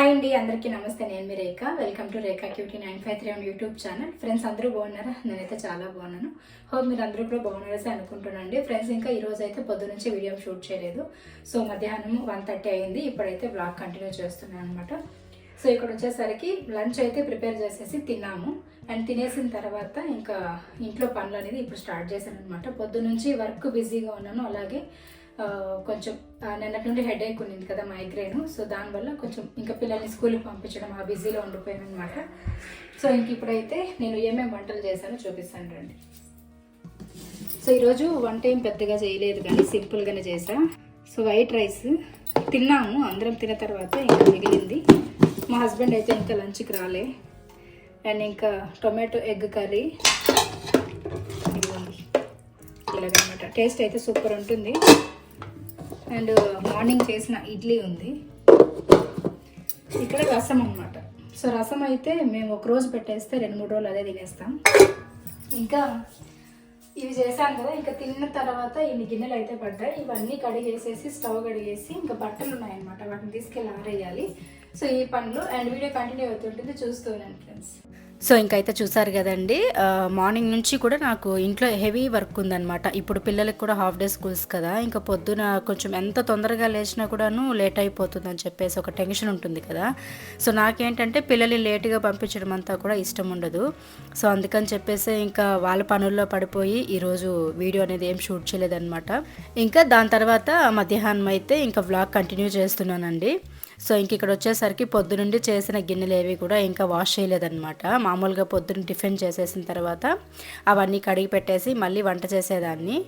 Hi అండి అందరికీ నమస్తే. నేను మీ Rekha. Welcome to Rekha cutie nine five three one YouTube channel friends అందరూ బాగున్నారా? నేనైతే చాలా బాగున్నాను. హోప్ మీరు అందరూ కూడా బాగున్నారని అనుకుంటున్నానండి. ఫ్రెండ్స్ ఇంకా ఈ రోజు అయితే పొద్దు నుంచి వీడియో షూట్ చేయలేదు. సో మధ్యాహ్నం వన్ థర్టీ అయింది. ఇప్పుడైతే బ్లాగ్ కంటిన్యూ చేస్తున్నాను అనమాట సో ఇక్కడ వచ్చేసరికి లంచ్ అయితే ప్రిపేర్ చేసేసి తిన్నాము. అండ్ తినేసిన తర్వాత ఇంకా ఇంట్లో పనులు అనేది ఇప్పుడు స్టార్ట్ చేశాను అనమాట పొద్దు నుంచి వర్క్ బిజీగా ఉన్నాను. అలాగే కొంచెం నిన్నటి నుండి హెడ్ ఏక్ ఉన్నింది కదా మైగ్రేన్ సో దానివల్ల కొంచెం ఇంకా పిల్లల్ని స్కూల్కి పంపించడం ఆ బిజీలో ఉండిపోయాను అనమాట సో ఇంక ఇప్పుడైతే నేను ఏమేమి వంటలు చేశానో చూపిస్తాను రండి. సో ఈరోజు వంట ఏం పెద్దగా చేయలేదు కానీ సింపుల్గానే చేసా సో వైట్ రైస్ తిన్నాము అందరం తిన్న తర్వాత ఇంకా మిగిలింది. మా హస్బెండ్ అయితే ఇంకా లంచ్కి రాలే. అండ్ ఇంకా టొమాటో ఎగ్ కర్రీ. ఇలాగనమాట. టేస్ట్ అయితే సూపర్ ఉంటుంది. అండ్ మార్నింగ్ చేసిన ఇడ్లీ ఉంది. ఇక్కడ రసం అన్నమాట. సో రసం అయితే మేము ఒక రోజు పెట్టేస్తే రెండు మూడు రోజులు అదే తినేస్తాం. ఇంకా ఇవి చేశాను కదా ఇంకా తిన్న తర్వాత ఇన్ని గిన్నెలు అయితే పడ్డాయి. ఇవన్నీ కడిగేసేసి స్టవ్ కడిగేసి ఇంకా బట్టలు ఉన్నాయన్నమాట వాటిని తీసుకెళ్ళి ఆరేయాలి. సో ఈ పనులు అండ్ వీడియో కంటిన్యూ అవుతుంటుంది చూస్తూ ఉన్నాను ఫ్రెండ్స్. సో ఇంకైతే చూసారు కదండి మార్నింగ్ నుంచి కూడా నాకు ఇంట్లో హెవీ వర్క్ ఉందనమాట ఇప్పుడు పిల్లలకి కూడా హాఫ్ డే స్కూల్స్ కదా ఇంకా పొద్దున కొంచెం ఎంత తొందరగా లేచినా కూడాను లేట్ అయిపోతుందని చెప్పేసి ఒక టెన్షన్ ఉంటుంది కదా. సో నాకేంటంటే పిల్లల్ని లేటుగా పంపించడం అంతా కూడా ఇష్టం ఉండదు. సో అందుకని చెప్పేసి ఇంకా వాళ్ళ పనుల్లో పడిపోయి ఈరోజు వీడియో అనేది ఏం షూట్ చేయలేదన్నమాట. ఇంకా దాని తర్వాత మధ్యాహ్నం అయితే ఇంకా వ్లాగ్ కంటిన్యూ చేస్తున్నానండి. సో ఇంక ఇక్కడ వచ్చేసరికి పొద్దునుండి చేసిన గిన్నెలు ఏవి కూడా ఇంకా వాష్ చేయలేదన్నమాట. మామూలుగా పొద్దున్న టిఫిన్ చేసేసిన తర్వాత అవన్నీ కడిగి పెట్టేసి మళ్ళీ వంట చేసేదాన్ని.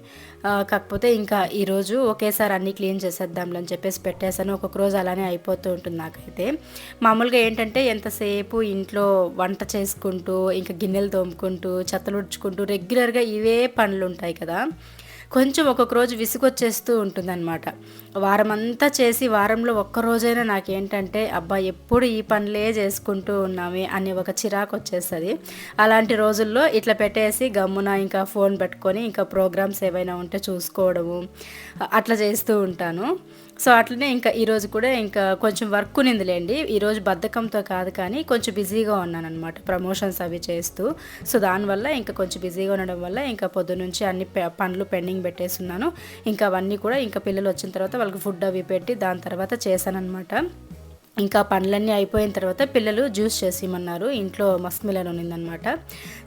కాకపోతే ఇంకా ఈరోజు ఒకేసారి అన్నీ క్లీన్ చేసేద్దాంలే అని చెప్పేసి పెట్టేసాను ఒక్కొక్క రోజు అలానే అయిపోతూ ఉంటుంది నాకైతే. మామూలుగా ఏంటంటే ఎంతసేపు ఇంట్లో వంట చేసుకుంటూ ఇంకా గిన్నెలు తోముకుంటూ చెత్తలు ఉడ్చుకుంటూ రెగ్యులర్గా ఇవే పనులు ఉంటాయి కదా. కొంచెం ఒక్కొక్క రోజు విసుగొచ్చేస్తూ ఉంటుందన్నమాట. వారమంతా చేసి వారంలో ఒక్క రోజైనా నాకేంటంటే అబ్బా ఎప్పుడు ఈ పనులే చేసుకుంటూ ఉన్నామే అని ఒక చిరాకు వచ్చేస్తుంది అలాంటి రోజుల్లో ఇట్లా పెట్టేసి గమ్మున ఇంకా ఫోన్ పెట్టుకొని ఇంకా ప్రోగ్రామ్స్ ఏవైనా ఉంటే చూసుకోవడము అట్లా చేస్తూ ఉంటాను. సో అట్లనే ఇంకా ఈరోజు కూడా ఇంకా కొంచెం వర్క్ ఉన్నిందిలేండి. ఈరోజు బద్ధకంతో కాదు కానీ కొంచెం బిజీగా ఉన్నాను అనమాట ప్రమోషన్స్ అవి చేస్తూ. సో దానివల్ల ఇంకా కొంచెం బిజీగా ఉండడం వల్ల ఇంకా పొద్దు నుంచి అన్ని పె- పనులు పెండింగ్ పెట్టేస్తున్నాను. ఇంకా అవన్నీ కూడా ఇంకా పిల్లలు వచ్చిన తర్వాత వాళ్ళకి ఫుడ్ అవి పెట్టి దాని తర్వాత చేశానన్నమాట. ఇంకా పనులన్నీ అయిపోయిన తర్వాత పిల్లలు జ్యూస్ చేసి ఇమ్మన్నారు ఇంట్లో మస్క్ మిలన్ ఉన్నిందనమాట.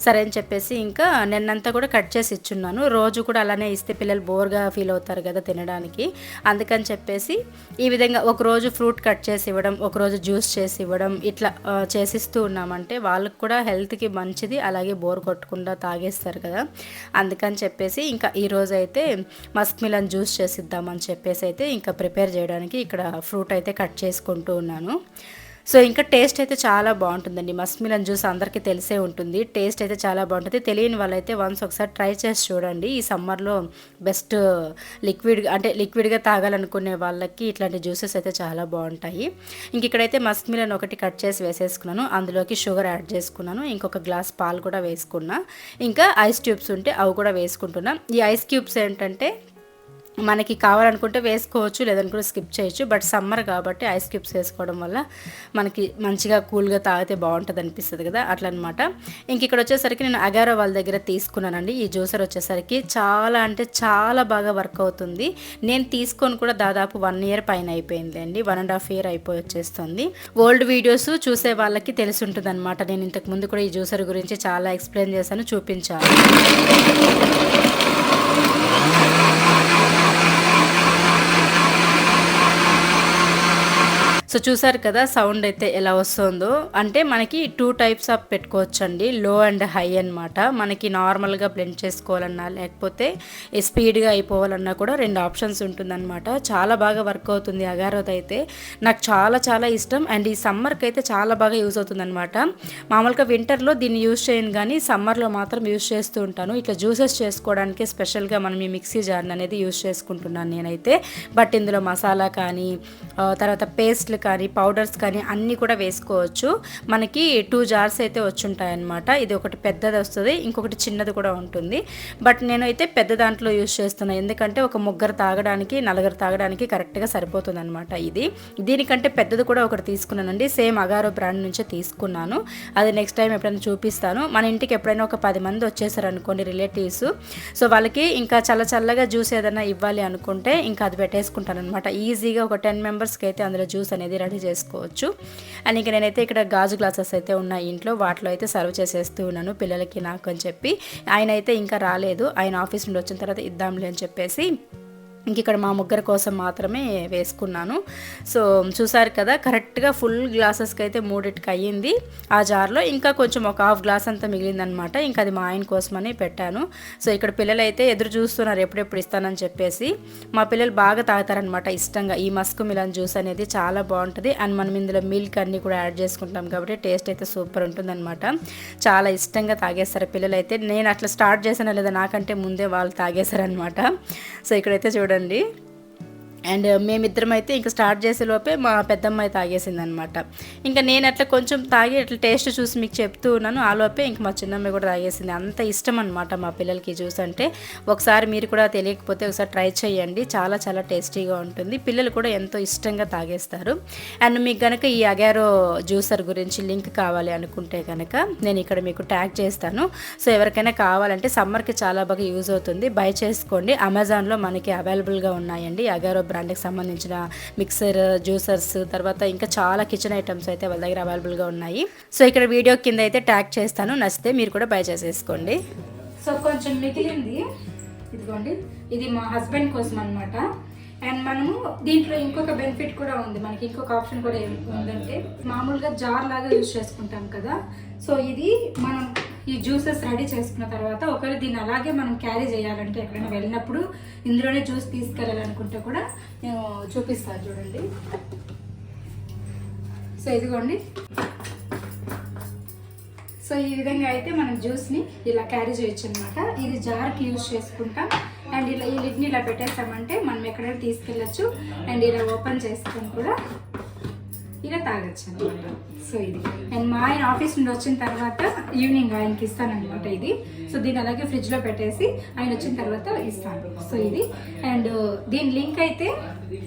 సరే అని చెప్పేసి ఇంకా నిన్నంతా కూడా కట్ చేసి ఇచ్చున్నాను. రోజు కూడా అలానే ఇస్తే పిల్లలు బోర్గా ఫీల్ అవుతారు కదా తినడానికి. అందుకని చెప్పేసి ఈ విధంగా ఒకరోజు ఫ్రూట్ కట్ చేసి ఇవ్వడం ఒకరోజు జ్యూస్ చేసి ఇవ్వడం ఇట్లా చేసిస్తూ ఉన్నామంటే వాళ్ళకి కూడా హెల్త్కి మంచిది. అలాగే బోర్ కొట్టకుండా తాగేస్తారు కదా. అందుకని చెప్పేసి ఇంకా ఈరోజు అయితే మస్మిలన్ జ్యూస్ చేసిద్దామని చెప్పేసి అయితే ఇంకా ప్రిపేర్ చేయడానికి ఇక్కడ ఫ్రూట్ అయితే కట్ చేసుకుంటూ ఉన్నాను. సో ఇంకా టేస్ట్ అయితే చాలా బాగుంటుందండి. మస్మిలన్ జ్యూస్ అందరికీ తెలిసే ఉంటుంది. టేస్ట్ అయితే చాలా బాగుంటుంది. తెలియని వాళ్ళైతే వన్స్ ఒకసారి ట్రై చేసి చూడండి. ఈ సమ్మర్లో బెస్ట్ లిక్విడ్ అంటే లిక్విడ్గా తాగాలనుకునే వాళ్ళకి ఇట్లాంటి జ్యూసెస్ అయితే చాలా బాగుంటాయి. ఇంక ఇక్కడైతే మస్మిలన్ ఒకటి కట్ చేసి వేసేసుకున్నాను. అందులోకి షుగర్ యాడ్ చేసుకున్నాను. ఇంకొక గ్లాస్ పాలు కూడా వేసుకున్నా. ఇంకా ఐస్ ట్యూబ్స్ ఉంటే అవి కూడా వేసుకుంటున్నాను ఈ ఐస్ క్యూబ్స్ ఏంటంటే మనకి కావాలనుకుంటే వేసుకోవచ్చు లేదనుకుంటే స్కిప్ చేయొచ్చు. బట్ సమ్మర్ కాబట్టి ఐస్ క్యూబ్స్ వేసుకోవడం వల్ల మనకి మంచిగా కూల్గా తాగితే బాగుంటుంది అనిపిస్తుంది కదా అట్లా అనమాట ఇంక ఇక్కడ వచ్చేసరికి నేను అగారో వాళ్ళ దగ్గర తీసుకున్నానండి. ఈ జ్యూసర్ వచ్చేసరికి చాలా అంటే చాలా బాగా వర్క్ అవుతుంది. నేను తీసుకొని కూడా దాదాపు వన్ ఇయర్ పైన అయిపోయింది అండి. వన్ అండ్ హాఫ్ ఇయర్ అయిపోయి వచ్చేస్తుంది. ఓల్డ్ వీడియోస్ చూసే వాళ్ళకి తెలిసి ఉంటుంది అనమాట నేను ఇంతకు ముందు కూడా ఈ జ్యూసర్ గురించి చాలా ఎక్స్ప్లెయిన్ చేశాను చూపించాను. సో చూసారు కదా సౌండ్ అయితే ఎలా వస్తుందో. అంటే మనకి టూ టైప్స్ ఆఫ్ పెట్టుకోవచ్చండి. లో అండ్ హై అన్నమాట. మనకి నార్మల్గా బ్లెండ్ చేసుకోవాలన్నా లేకపోతే స్పీడ్గా అయిపోవాలన్నా కూడా రెండు ఆప్షన్స్ ఉంటుందన్నమాట. చాలా బాగా వర్క్ అవుతుంది అగారోత్ అయితే. నాకు చాలా చాలా ఇష్టం. అండ్ ఈ సమ్మర్కి అయితే చాలా బాగా యూజ్ అవుతుందన్నమాట. మామూలుగా వింటర్లో దీన్ని యూజ్ చేయను కానీ సమ్మర్లో మాత్రం యూజ్ చేస్తూ ఉంటాను. ఇట్లా జ్యూసెస్ చేసుకోవడానికి స్పెషల్గా మనం ఈ మిక్సీ జార్ అనేది యూజ్ చేసుకుంటున్నాను నేనైతే. బట్ ఇందులో మసాలా కానీ తర్వాత పేస్ట్లు కానీ పౌడర్స్ కానీ అన్నీ కూడా వేసుకోవచ్చు. మనకి టూ జార్స్ అయితే వచ్చుంటాయన్నమాట. ఇది ఒకటి పెద్దది వస్తుంది ఇంకొకటి చిన్నది కూడా ఉంటుంది. బట్ నేనైతే పెద్ద దాంట్లో యూస్ చేస్తున్నాను ఎందుకంటే ఒక ముగ్గురు తాగడానికి నలుగురు తాగడానికి కరెక్ట్గా సరిపోతుంది అనమాట ఇది. దీనికంటే పెద్దది కూడా ఒకటి తీసుకున్నానండి. సేమ్ అగారో బ్రాండ్ నుంచే తీసుకున్నాను. అది నెక్స్ట్ టైం ఎప్పుడైనా చూపిస్తాను. మన ఇంటికి ఎప్పుడైనా ఒక పది మంది వచ్చేసారు అనుకోండి రిలేటివ్స్ సో వాళ్ళకి ఇంకా చల్ల చల్లగా జ్యూస్ ఏదైనా ఇవ్వాలి అనుకుంటే ఇంకా అది పెట్టేసుకుంటాను అనమాట ఈజీగా ఒక టెన్ మెంబర్స్కి అయితే అందులో జ్యూస్ అనేది రెడీ చేసుకోవచ్చు. అండ్ ఇంకా నేనైతే ఇక్కడ గాజు గ్లాసెస్ అయితే ఉన్నాయి ఇంట్లో. వాటిలో అయితే సర్వ్ చేసేస్తూ ఉన్నాను పిల్లలకి నాకు అని చెప్పి. ఆయన అయితే ఇంకా రాలేదు. ఆయన ఆఫీస్ నుండి వచ్చిన తర్వాత ఇద్దాంలే అని చెప్పేసి ఇంక ఇక్కడ మా ముగ్గురు కోసం మాత్రమే వేసుకున్నాను. సో చూసారు కదా కరెక్ట్గా ఫుల్ గ్లాసెస్కి అయితే మూడిటికి అయ్యింది ఆ జార్లో ఇంకా కొంచెం ఒక హాఫ్ గ్లాస్ అంతా మిగిలిందనమాట. ఇంకా అది మా ఆయన కోసమని పెట్టాను. సో ఇక్కడ పిల్లలు అయితే ఎదురు చూస్తున్నారు ఎప్పుడెప్పుడు ఇస్తానని చెప్పేసి. మా పిల్లలు బాగా తాగుతారనమాట ఇష్టంగా. ఈ మస్క్ మిలన్ జ్యూస్ అనేది చాలా బాగుంటుంది. అండ్ మనం ఇందులో మిల్క్ అన్నీ కూడా యాడ్ చేసుకుంటాం కాబట్టి టేస్ట్ అయితే సూపర్ ఉంటుందన్నమాట చాలా ఇష్టంగా తాగేస్తారు పిల్లలు అయితే నేను అట్లా స్టార్ట్ చేసాను లేదా నాకంటే ముందే వాళ్ళు తాగేశారనమాట. సో ఇక్కడైతే చూడండి. చూడండి. అండ్ మేమిద్దరం అయితే ఇంకా స్టార్ట్ చేసే లోపే మా పెద్దమ్మాయి తాగేసింది అనమాట ఇంకా నేను అట్లా కొంచెం తాగి అట్లా టేస్ట్ చూసి మీకు చెప్తూ ఉన్నాను. ఆ లోపే ఇంక మా చిన్నమ్మ కూడా తాగేసింది. అంత ఇష్టం అనమాట మా పిల్లలకి జ్యూస్ అంటే. ఒకసారి మీరు కూడా తెలియకపోతే ఒకసారి ట్రై చేయండి. చాలా చాలా టేస్టీగా ఉంటుంది. పిల్లలు కూడా ఎంతో ఇష్టంగా తాగేస్తారు. అండ్ మీకు కనుక ఈ అగారో జ్యూసర్ గురించి లింక్ కావాలి అనుకుంటే కనుక నేను ఇక్కడ మీకు ట్యాగ్ చేస్తాను. సో ఎవరికైనా కావాలంటే సమ్మర్కి చాలా బాగా యూజ్ అవుతుంది. బై చేసుకోండి. అమెజాన్లో మనకి అవైలబుల్గా ఉన్నాయండి అగారో బ్రాండ్కి సంబంధించిన మిక్సర్ జ్యూసర్స్ తర్వాత ఇంకా చాలా కిచెన్ ఐటమ్స్ అయితే వాళ్ళ దగ్గర అవైలబుల్గా ఉన్నాయి. సో ఇక్కడ వీడియో కింద అయితే ట్యాగ్ చేస్తాను. నచ్చితే మీరు కూడా బై చేసేసుకోండి. సో కొంచెం మిగిలింది. ఇదిగోండి. ఇది మా హస్బెండ్ కోసం అనమాట అండ్ మనము దీంట్లో ఇంకొక బెనిఫిట్ కూడా ఉంది. మనకి ఇంకొక ఆప్షన్ కూడా ఏం ఉందంటే మామూలుగా జార్ లాగా యూజ్ చేసుకుంటాం కదా. సో ఇది మనం ఈ జ్యూసెస్ రెడీ చేసుకున్న తర్వాత ఒకవేళ దీన్ని అలాగే మనం క్యారీ చేయాలంటే ఎక్కడైనా వెళ్ళినప్పుడు ఇందులోనే జ్యూస్ తీసుకెళ్ళాలనుకుంటే కూడా నేను చూపిస్తాను చూడండి. సో ఇదిగోండి. సో ఈ విధంగా అయితే మనం జ్యూస్ని ఇలా క్యారీ చేయొచ్చు అనమాట ఇది జార్కి యూజ్ చేసుకుంటాం. అండ్ ఇలా ఈ లిడ్ని ఇలా పెట్టేస్తామంటే మనం ఎక్కడైనా తీసుకెళ్ళచ్చు. అండ్ ఇలా ఓపెన్ చేసుకొని కూడా ఇలా తాగొచ్చు అనమాట సో ఇది. అండ్ మా ఆయన ఆఫీస్ నుండి వచ్చిన తర్వాత ఈవినింగ్ ఆయనకి ఇస్తానన్నమాట ఇది. సో దీన్ని అలాగే ఫ్రిడ్జ్లో పెట్టేసి ఆయన వచ్చిన తర్వాత ఇస్తాను. సో ఇది. అండ్ దీని లింక్ అయితే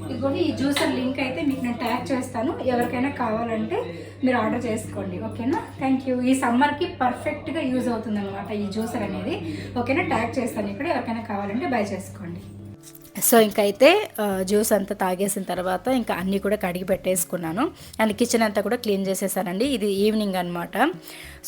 ఇదిగోండి ఈ జ్యూసర్ లింక్ అయితే మీకు నేను ట్యాగ్ చేస్తాను. ఎవరికైనా కావాలంటే మీరు ఆర్డర్ చేసుకోండి. ఓకేనా? Thank you. ఈ సమ్మర్కి పర్ఫెక్ట్గా యూజ్ అవుతుంది అనమాట ఈ జ్యూసర్ అనేది. ఓకేనా? ట్యాగ్ చేస్తాను. ఇక్కడ ఎవరికైనా కావాలంటే బై చేసుకోండి. సో ఇంకైతే అయితే జ్యూస్ అంతా తాగేసిన తర్వాత ఇంకా అన్నీ కూడా కడిగి పెట్టేసుకున్నాను. అండ్ కిచెన్ అంతా కూడా క్లీన్ చేసేసానండి. ఇది ఈవినింగ్ అనమాట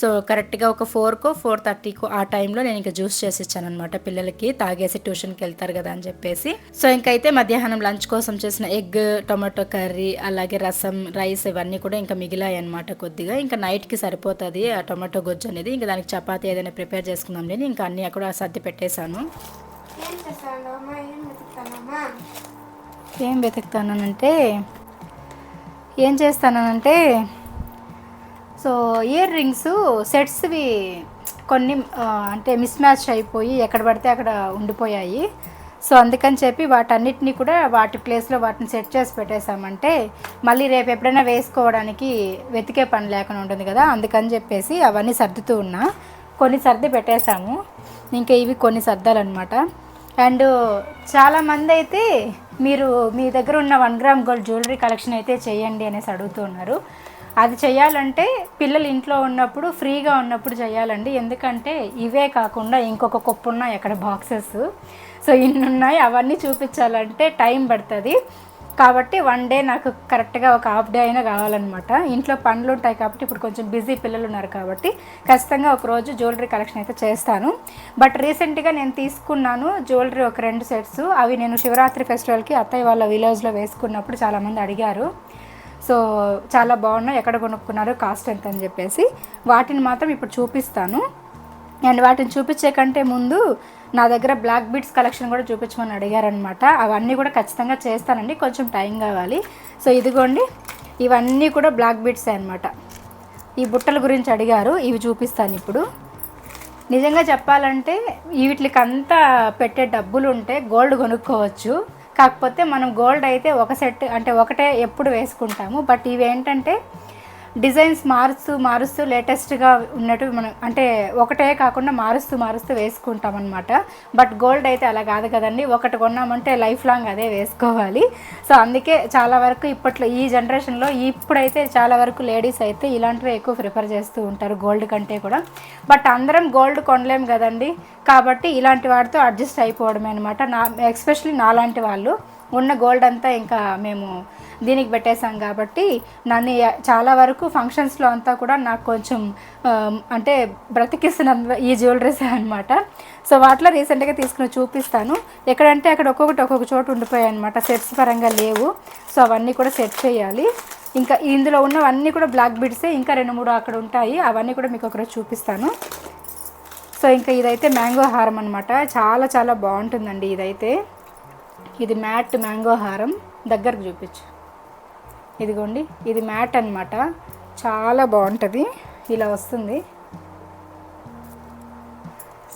సో కరెక్ట్గా ఒక ఫోర్కో ఫోర్ థర్టీకో ఆ టైంలో నేను ఇంకా జ్యూస్ చేసి అనమాట పిల్లలకి. తాగేసి ట్యూషన్కి వెళ్తారు కదా అని చెప్పేసి. సో ఇంకైతే మధ్యాహ్నం లంచ్ కోసం చేసిన ఎగ్ టొమాటో కర్రీ అలాగే రసం రైస్ ఇవన్నీ కూడా ఇంకా మిగిలాయి అనమాట కొద్దిగా. ఇంకా నైట్కి సరిపోతుంది ఆ టొమాటో గొజ్జు అనేది ఇంకా దానికి చపాతీ ఏదైనా ప్రిపేర్ చేసుకుందాం లేని ఇంకా అన్నీ అక్కడ సర్ది పెట్టేశాను ఏం చేస్తానమ్మా ఏం వెతుకుతానమ్మా ఏం వెతుకుతానంటే ఏం చేస్తానంటే సో ఇయర్ రింగ్స్ సెట్స్వి కొన్ని అంటే మిస్ మ్యాచ్ అయిపోయి ఎక్కడ పడితే అక్కడ ఉండిపోయాయి. సో అందుకని చెప్పి వాటన్నిటిని కూడా వాటి ప్లేస్లో వాటిని సెట్ చేసి పెట్టేశామంటే మళ్ళీ రేపు ఎప్పుడైనా వేసుకోవడానికి వెతికే పని లేకుండా ఉంటుంది కదా అందుకని చెప్పేసి అవన్నీ సర్దుతూ ఉన్నా. కొన్ని సర్ది పెట్టేశాము. ఇంకా ఇవి కొన్ని సర్దాలన్నమాట. అండ్ చాలామంది అయితే మీరు మీ దగ్గర ఉన్న one gram gold jewellery collection అయితే చేయండి అనేసి అడుగుతున్నారు. అది చేయాలంటే పిల్లలు ఇంట్లో ఉన్నప్పుడు ఫ్రీగా ఉన్నప్పుడు చేయాలండి. ఎందుకంటే ఇవే కాకుండా ఇంకొక కొప్పు ఉన్నాయి అక్కడ బాక్సెస్. సో ఇన్ని ఉన్నాయి అవన్నీ చూపించాలంటే టైం పడుతుంది. కాబట్టి వన్ డే నాకు కరెక్ట్గా ఒక హాఫ్ డే అయినా కావాలన్నమాట. ఇంట్లో పనులు ఉంటాయి కాబట్టి ఇప్పుడు కొంచెం బిజీ పిల్లలు ఉన్నారు కాబట్టి ఖచ్చితంగా ఒక రోజు జ్యువెలరీ కలెక్షన్ అయితే చేస్తాను. బట్ రీసెంట్గా నేను తీసుకున్నాను జ్యువెలరీ ఒక రెండు సెట్స్. అవి నేను శివరాత్రి ఫెస్టివల్కి అత్తయ్య వాళ్ళ విలేజ్లో వేసుకున్నప్పుడు చాలామంది అడిగారు. సో చాలా బాగున్నాయి. ఎక్కడ కొనుక్కున్నారు? కాస్ట్ ఎంత? అని చెప్పేసి. వాటిని మాత్రం ఇప్పుడు చూపిస్తాను. అండ్ వాటిని చూపించే కంటే ముందు నా దగ్గర బ్లాక్ బీడ్స్ కలెక్షన్ కూడా చూపించమని అడిగారనమాట అవన్నీ కూడా ఖచ్చితంగా చేస్తానండి. కొంచెం టైం కావాలి. సో ఇదిగోండి ఇవన్నీ కూడా బ్లాక్ బీట్స్ అనమాట ఈ బుట్టల గురించి అడిగారు ఇవి చూపిస్తాను ఇప్పుడు. నిజంగా చెప్పాలంటే వీటికి అంతా పెట్టే డబ్బులు ఉంటే గోల్డ్ కొనుక్కోవచ్చు. కాకపోతే మనం గోల్డ్ అయితే ఒక సెట్ అంటే ఒకటే ఎప్పుడు వేసుకుంటాము. బట్ ఇవి ఏంటంటే డిజైన్స్ మారుస్తూ మారుస్తూ లేటెస్ట్గా ఉన్నట్టు మనం అంటే ఒకటే కాకుండా మారుస్తూ మారుస్తూ వేసుకుంటాం అనమాట బట్ గోల్డ్ అయితే అలా కాదు కదండి. ఒకటి కొన్నామంటే లైఫ్ లాంగ్ అదే వేసుకోవాలి. సో అందుకే చాలా వరకు ఇప్పట్లో ఈ జనరేషన్లో ఇప్పుడైతే చాలా వరకు లేడీస్ అయితే ఇలాంటివి ఎక్కువ ప్రిఫర్ చేస్తూ ఉంటారు గోల్డ్ కంటే కూడా. బట్ అందరం గోల్డ్ కొనలేం కదండి. కాబట్టి ఇలాంటి వాటితో అడ్జస్ట్ అయిపోవడమే అనమాట నా ఎస్పెషలీ నాలాంటి వాళ్ళు. ఉన్న గోల్డ్ అంతా ఇంకా మేము దీనికి పెట్టేశాం కాబట్టి నన్ను చాలా వరకు ఫంక్షన్స్లో అంతా కూడా నాకు కొంచెం అంటే బ్రతికిస్తున్న ఈ జ్యువెలరీస్ అనమాట సో వాటిలో రీసెంట్గా తీసుకుని చూపిస్తాను. ఎక్కడంటే అక్కడ ఒక్కొక్కటి ఒక్కొక్క చోటు ఉండిపోయాయి అనమాట సెట్స్ పరంగా లేవు. సో అవన్నీ కూడా సెట్ చేయాలి. ఇంకా ఇందులో ఉన్నవన్నీ కూడా బ్లాక్ బిడ్సే ఇంకా రెండు మూడు అక్కడ ఉంటాయి. అవన్నీ కూడా మీకు ఒకరోజు చూపిస్తాను. సో ఇంకా ఇదైతే మ్యాంగో హారం అనమాట చాలా చాలా బాగుంటుందండి ఇదైతే. ఇది మ్యాట్ మ్యాంగో హారం. దగ్గరకు చూపించు. ఇదిగోండి ఇది మ్యాట్ అన్నమాట. చాలా బాగుంటుంది. ఇలా వస్తుంది.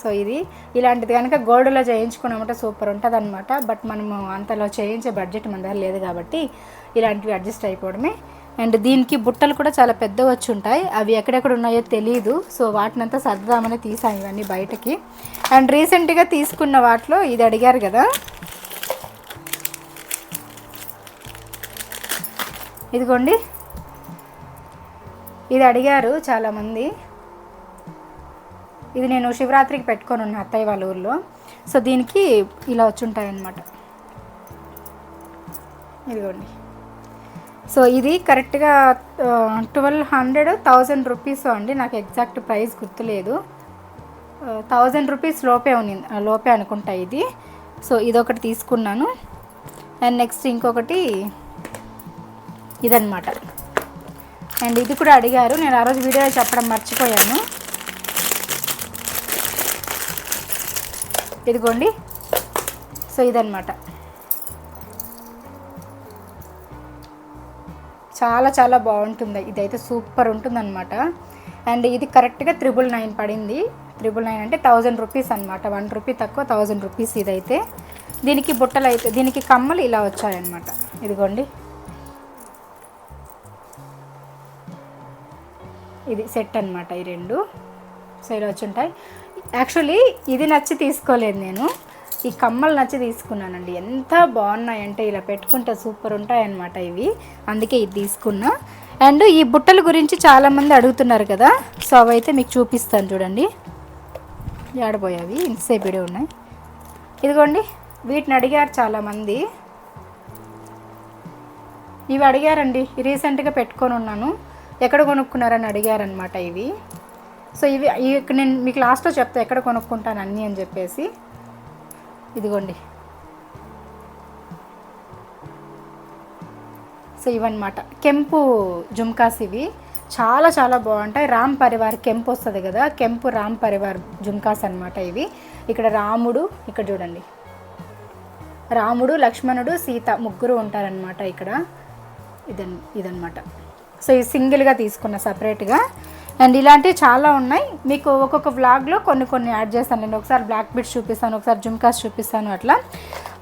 సో ఇది ఇలాంటిది కనుక గోల్డ్లో చేయించుకున్నామంటే సూపర్ ఉంటుంది అనమాట బట్ మనము అంతలో చేయించే బడ్జెట్ మన దగ్గర లేదు కాబట్టి ఇలాంటివి అడ్జస్ట్ అయిపోవడమే. అండ్ దీనికి బుట్టలు కూడా చాలా పెద్దవి వచ్చి ఉంటాయి. అవి ఎక్కడెక్కడ ఉన్నాయో తెలియదు సో వాటినంతా సర్దామని తీసాం ఇవన్నీ బయటకి. అండ్ రీసెంట్గా తీసుకున్న వాటిలో ఇది అడిగారు కదా ఇదిగోండి. ఇది అడిగారు చాలామంది. ఇది నేను శివరాత్రికి పెట్టుకొని ఉన్న అత్తయ్య వాళ్ళ ఊర్లో. సో దీనికి ఇలా వచ్చుంటాయన్నమాట ఇదిగోండి. సో ఇది కరెక్ట్గా ట్వెల్వ్ హండ్రెడ్ థౌజండ్ రూపీస్ అండి. నాకు ఎగ్జాక్ట్ ప్రైస్ గుర్తులేదు. థౌజండ్ రూపీస్ లోపే ఉంది లోపే అనుకుంటా ఇది. సో ఇదొకటి తీసుకున్నాను. అండ్ నెక్స్ట్ ఇంకొకటి ఇదనమాట అండ్ ఇది కూడా అడిగారు నేను ఆ రోజు వీడియో చెప్పడం మర్చిపోయాను. ఇదిగోండి. సో ఇదనమాట చాలా చాలా బాగుంటుంది. ఇదైతే సూపర్ ఉంటుందన్నమాట. అండ్ ఇది కరెక్ట్గా త్రిబుల్ నైన్ పడింది. త్రిబుల్ నైన్ అంటే థౌజండ్ రూపీస్ అనమాట వన్ రూపీ తక్కువ థౌజండ్ రూపీస్ ఇదైతే. దీనికి బుట్టలు అయితే దీనికి కమ్మలు ఇలా వచ్చాయన్నమాట. ఇదిగోండి. ఇది సెట్ అన్నమాట ఈ రెండు. సో ఇలా వచ్చి ఉంటాయి యాక్చువల్లీ ఇది నచ్చి తీసుకోలేదు నేను. ఈ కమ్మలు నచ్చి తీసుకున్నానండి. ఎంత బాగున్నాయంటే ఇలా పెట్టుకుంటే సూపర్ ఉంటాయన్నమాట ఇవి. అందుకే ఇది తీసుకున్నా. అండ్ ఈ బుట్టల గురించి చాలామంది అడుగుతున్నారు కదా. సో అవైతే మీకు చూపిస్తాను చూడండి. ఏడబోయావి ఇంతసేపు ఇడే ఉన్నాయి. ఇదిగోండి. వీటిని అడిగారు చాలామంది. ఇవి అడిగారండి. రీసెంట్గా పెట్టుకొని ఉన్నాను. ఎక్కడ కొనుక్కున్నారని అడిగారనమాట ఇవి. సో ఇవి నేను మీకు లాస్ట్లో చెప్తా ఎక్కడ కొనుక్కుంటాను అన్నీ అని చెప్పేసి. ఇదిగోండి. సో ఇవన్నమాట. కెంపు జుమ్కాస్ ఇవి. చాలా చాలా బాగుంటాయి. రామ్ పరివార్ కెంపు వస్తుంది కదా కెంపు రామ్ పరివార్ జుమ్కాస్ అన్నమాట ఇవి. ఇక్కడ రాముడు ఇక్కడ చూడండి. రాముడు లక్ష్మణుడు సీత ముగ్గురు ఉంటారనమాట ఇక్కడ. ఇదన్ ఇదనమాట సో ఇది సింగిల్గా తీసుకున్న సపరేట్గా. అండ్ ఇలాంటివి చాలా ఉన్నాయి. మీకు ఒక్కొక్క వ్లాగ్లో కొన్ని కొన్ని యాడ్ చేస్తాను. నేను ఒకసారి బ్లాక్ బిట్స్ చూపిస్తాను ఒకసారి జుమ్కాస్ చూపిస్తాను అట్లా.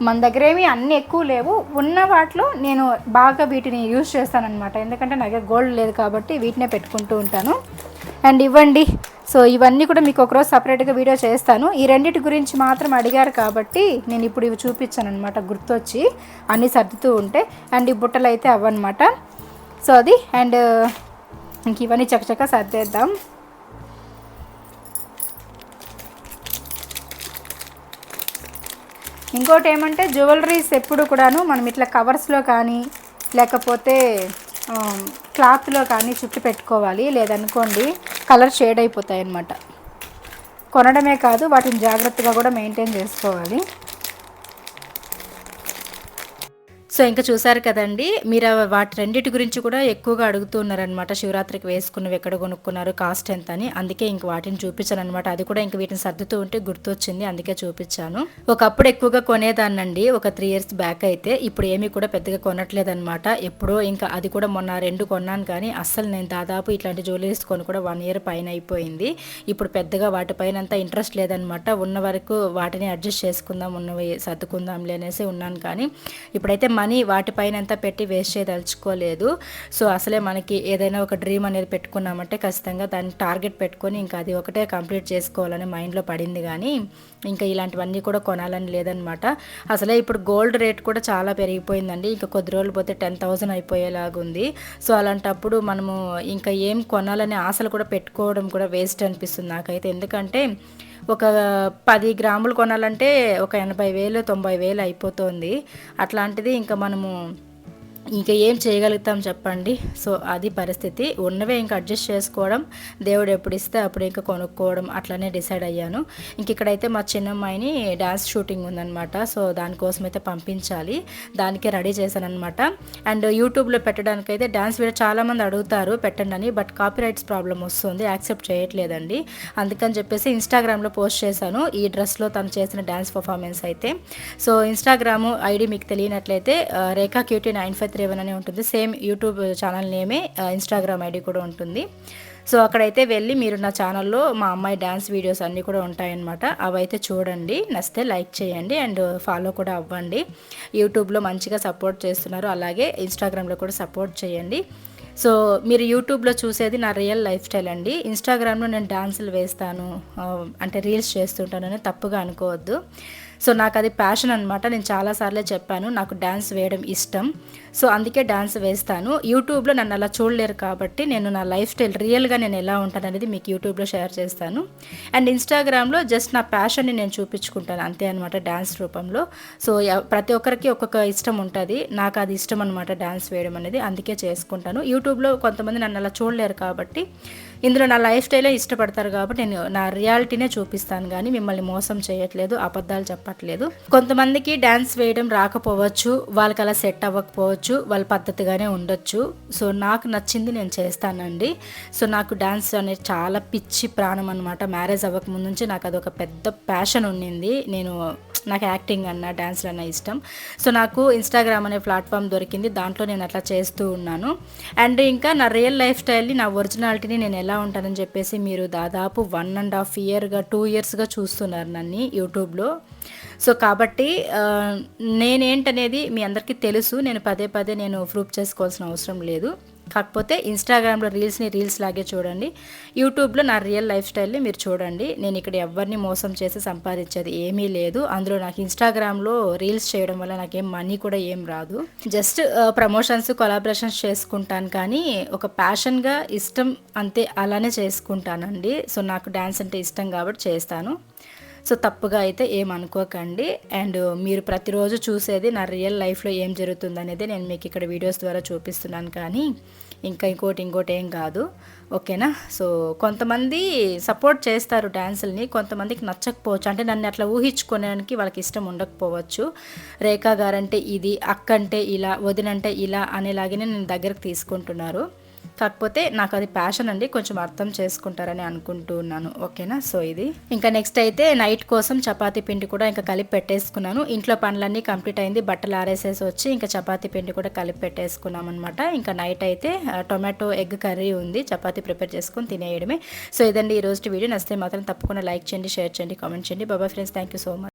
మన దగ్గర ఏమి అన్నీ ఎక్కువ లేవు. ఉన్న వాటిలో నేను బాగా వీటిని యూజ్ చేస్తాను అనమాట ఎందుకంటే నా దగ్గర గోల్డ్ లేదు కాబట్టి వీటినే పెట్టుకుంటూ ఉంటాను. అండ్ ఇవ్వండి. సో ఇవన్నీ కూడా మీకు ఒకరోజు సపరేట్గా వీడియో చేస్తాను. ఈ రెండింటి గురించి మాత్రం అడిగారు కాబట్టి నేను ఇప్పుడు ఇవి చూపించాను అనమాట గుర్తొచ్చి అన్నీ సర్దుతూ ఉంటే. అండ్ ఈ బుట్టలు అయితే అవన్నమాట సో అది అండ్ ఇంక ఇవన్నీ చక్కచక్క సర్దేద్దాం. ఇంకోటి ఏమంటే జ్యువెలరీస్ ఎప్పుడు కూడాను మనం ఇట్లా కవర్స్లో కానీ లేకపోతే క్లాత్లో కానీ చుట్టి పెట్టుకోవాలి. లేదనుకోండి కలర్ షేడ్ అయిపోతాయి అన్నమాట కొనడమే కాదు వాటిని జాగ్రత్తగా కూడా మెయింటైన్ చేసుకోవాలి. సో ఇంకా చూసారు కదండి మీరు వాటి రెండింటి గురించి కూడా ఎక్కువగా అడుగుతున్నారనమాట శివరాత్రికి వేసుకున్నవి ఎక్కడ కొనుక్కున్నారు కాస్ట్ ఎంత అని. అందుకే ఇంక వాటిని చూపించాను అనమాట అది కూడా ఇంక వీటిని సర్దుతూ ఉంటే గుర్తొచ్చింది అందుకే చూపించాను. ఒకప్పుడు ఎక్కువగా కొనేదాన్నండి ఒక త్రీ ఇయర్స్ బ్యాక్ అయితే. ఇప్పుడు ఏమీ కూడా పెద్దగా కొనట్లేదన్నమాట. ఎప్పుడో ఇంకా అది కూడా మొన్న రెండు కొన్నాను కానీ అస్సలు నేను దాదాపు ఇట్లాంటి జ్యువెలరీస్ కొని కూడా వన్ ఇయర్ పైన అయిపోయింది. ఇప్పుడు పెద్దగా వాటిపైన అంత ఇంట్రెస్ట్ లేదనమాట ఉన్న వరకు వాటిని అడ్జస్ట్ చేసుకుందాం ఉన్నవి సర్దుకుందాంలే అనేసి ఉన్నాను కానీ ఇప్పుడైతే మనీ వాటిపైనంత పెట్టి వేస్ట్ చేయదలుచుకోలేదు. సో అసలే మనకి ఏదైనా ఒక డ్రీమ్ అనేది పెట్టుకున్నామంటే ఖచ్చితంగా దాన్ని టార్గెట్ పెట్టుకొని ఇంకా అది ఒకటే కంప్లీట్ చేసుకోవాలని మైండ్లో పడింది కానీ ఇంకా ఇలాంటివన్నీ కూడా కొనాలని లేదనమాట. అసలే ఇప్పుడు గోల్డ్ రేట్ కూడా చాలా పెరిగిపోయిందండి. ఇంకా కొద్ది రోజులు పోతే టెన్ థౌజండ్ అయిపోయేలాగుంది సో అలాంటప్పుడు మనము ఇంకా ఏం కొనాలనే ఆశలు కూడా పెట్టుకోవడం కూడా వేస్ట్ అనిపిస్తుంది నాకైతే. ఎందుకంటే ఒక పది గ్రాములు కొనాలంటే ఒక ఎనభై వేలు తొంభై వేలు అయిపోతుంది. అట్లాంటిది ఇంకా మనము ఇంకా ఏం చేయగలుగుతాం చెప్పండి. సో అది పరిస్థితి. ఉన్నవే ఇంకా అడ్జస్ట్ చేసుకోవడం దేవుడు ఎప్పుడు ఇస్తే అప్పుడు ఇంకా కొనుక్కోవడం అట్లనే డిసైడ్ అయ్యాను. ఇంక ఇక్కడైతే మా చిన్నమ్మాయిని డ్యాన్స్ షూటింగ్ ఉందన్నమాట. సో దానికోసం అయితే పంపించాలి. దానికి రెడీ చేశాను అనమాట అండ్ యూట్యూబ్లో పెట్టడానికైతే డ్యాన్స్ వీడియో చాలామంది అడుగుతారు పెట్టండి అని బట్ కాపీ రైట్స్ ప్రాబ్లం వస్తుంది యాక్సెప్ట్ చేయట్లేదండి. అందుకని చెప్పేసి ఇన్స్టాగ్రామ్లో పోస్ట్ చేశాను. ఈ డ్రెస్లో తను చేసిన డ్యాన్స్ పర్ఫార్మెన్స్ అయితే. సో ఇన్స్టాగ్రాము ఐడి మీకు తెలియనట్లయితే Rekha cutie nine five three అని ఉంటుంది. సేమ్ యూట్యూబ్ ఛానల్ నేమే ఇన్స్టాగ్రామ్ ఐడి కూడా ఉంటుంది. సో అక్కడైతే వెళ్ళి మీరు నా ఛానల్లో మా అమ్మాయి డ్యాన్స్ వీడియోస్ అన్నీ కూడా ఉంటాయన్నమాట. అవైతే చూడండి నచ్చితే లైక్ చేయండి అండ్ ఫాలో కూడా అవ్వండి. యూట్యూబ్లో మంచిగా సపోర్ట్ చేస్తున్నారు అలాగే ఇన్స్టాగ్రామ్లో కూడా సపోర్ట్ చేయండి. సో మీరు యూట్యూబ్లో చూసేది నా రియల్ లైఫ్ స్టైల్ అండి. ఇన్స్టాగ్రామ్లో నేను డాన్సులు వేస్తాను అంటే రీల్స్ చేస్తుంటానని తప్పుగా అనుకోవద్దు. సో నాకు అది ప్యాషన్ అనమాట నేను చాలాసార్లే చెప్పాను నాకు డ్యాన్స్ వేయడం ఇష్టం. సో అందుకే డ్యాన్స్ వేస్తాను. యూట్యూబ్లో నన్ను అలా చూడలేరు కాబట్టి నేను నా లైఫ్ స్టైల్ రియల్గా నేను ఎలా ఉంటాను అనేది మీకు యూట్యూబ్లో షేర్ చేస్తాను. అండ్ ఇన్స్టాగ్రామ్లో జస్ట్ నా ప్యాషన్ని నేను చూపించుకుంటాను అంతే అనమాట డ్యాన్స్ రూపంలో. సో ప్రతి ఒక్కరికి ఒక్కొక్క ఇష్టం ఉంటుంది. నాకు అది ఇష్టం అనమాట డ్యాన్స్ వేయడం అనేది అందుకే చేసుకుంటాను. యూట్యూబ్లో కొంతమంది నన్ను అలా చూడలేరు కాబట్టి ఇందులో నా లైఫ్ స్టైలే ఇష్టపడతారు కాబట్టి నేను నా రియాలిటీనే చూపిస్తాను కానీ మిమ్మల్ని మోసం చేయట్లేదు అబద్ధాలు చెప్పట్లేదు. కొంతమందికి డ్యాన్స్ వేయడం రాకపోవచ్చు వాళ్ళకి అలా సెట్ అవ్వకపోవచ్చు వాళ్ళ పద్ధతిగానే ఉండొచ్చు. సో నాకు నచ్చింది నేను చేస్తానండి. సో నాకు డ్యాన్స్ అనేది చాలా పిచ్చి ప్రాణం అనమాట మ్యారేజ్ అవ్వకముందు నుంచి నాకు అదొక పెద్ద ప్యాషన్ ఉండింది. నేను నాకు యాక్టింగ్ అన్న డ్యాన్స్లు అన్న ఇష్టం. సో నాకు ఇన్స్టాగ్రామ్ అనే ప్లాట్ఫామ్ దొరికింది. దాంట్లో నేను అట్లా చేస్తూ ఉన్నాను. అండ్ ఇంకా నా రియల్ లైఫ్ స్టైల్ని నా ఒరిజినాలిటీని నేను ఎలా ఉంటానని చెప్పేసి మీరు దాదాపు వన్ అండ్ హాఫ్ ఇయర్గా టూ ఇయర్స్గా చూస్తున్నారు నన్ను యూట్యూబ్లో. సో కాబట్టి నేనేంటనేది మీ అందరికీ తెలుసు. నేను పదే పదే నేను ప్రూఫ్ చేసుకోవాల్సిన అవసరం లేదు. కాకపోతే ఇన్స్టాగ్రామ్లో రీల్స్ని రీల్స్ లాగే చూడండి. యూట్యూబ్లో నా రియల్ లైఫ్ స్టైల్ని మీరు చూడండి. నేను ఇక్కడ ఎవరిని మోసం చేసి సంపాదించేది ఏమీ లేదు. అందులో నాకు ఇన్స్టాగ్రామ్లో రీల్స్ చేయడం వల్ల నాకేం మనీ కూడా ఏం రాదు. జస్ట్ ప్రమోషన్స్ కొలాబరేషన్స్ చేసుకుంటాను కానీ ఒక ప్యాషన్గా ఇష్టం అంతే అలానే చేసుకుంటానండి. సో నాకు డ్యాన్స్ అంటే ఇష్టం కాబట్టి చేస్తాను. సో తప్పుగా అయితే ఏమనుకోకండి అండ్ మీరు ప్రతిరోజు చూసేది నా రియల్ లైఫ్లో ఏం జరుగుతుంది అనేది నేను మీకు ఇక్కడ వీడియోస్ ద్వారా చూపిస్తున్నాను కానీ ఇంకా ఇంకోటి ఇంకోటి ఏం కాదు. ఓకేనా? సో కొంతమంది సపోర్ట్ చేస్తారు డ్యాన్సుల్ని కొంతమందికి నచ్చకపోవచ్చు. అంటే నన్ను అట్లా ఊహించుకోవడానికి వాళ్ళకి ఇష్టం ఉండకపోవచ్చు. రేఖా గారంటే ఇది అక్కంటే ఇలా వదినంటే ఇలా అనేలాగానే నేను దగ్గరకు తీసుకుంటున్నారు. కాకపోతే నాకు అది ప్యాషన్ అండి కొంచెం అర్థం చేసుకుంటారని అనుకుంటున్నాను ఓకేనా? సో ఇది. ఇంకా నెక్స్ట్ అయితే నైట్ కోసం చపాతీ పిండి కూడా ఇంకా కలిపి పెట్టేసుకున్నాను. ఇంట్లో పనులన్నీ కంప్లీట్ అయింది బట్టలు ఆరేసేసి వచ్చి ఇంకా చపాతీ పిండి కూడా కలిపి పెట్టేసుకున్నాం అనమాట ఇంకా నైట్ అయితే టొమాటో ఎగ్ కర్రీ ఉంది చపాతీ ప్రిపేర్ చేసుకుని తినేయడమే. సో ఇదండి ఈ రోజు వీడియో. నచ్చితే మాత్రం తప్పకుండా లైక్ చేయండి షేర్ చేయండి కామెంట్ చేయండి. బాబా friends. Thank you so much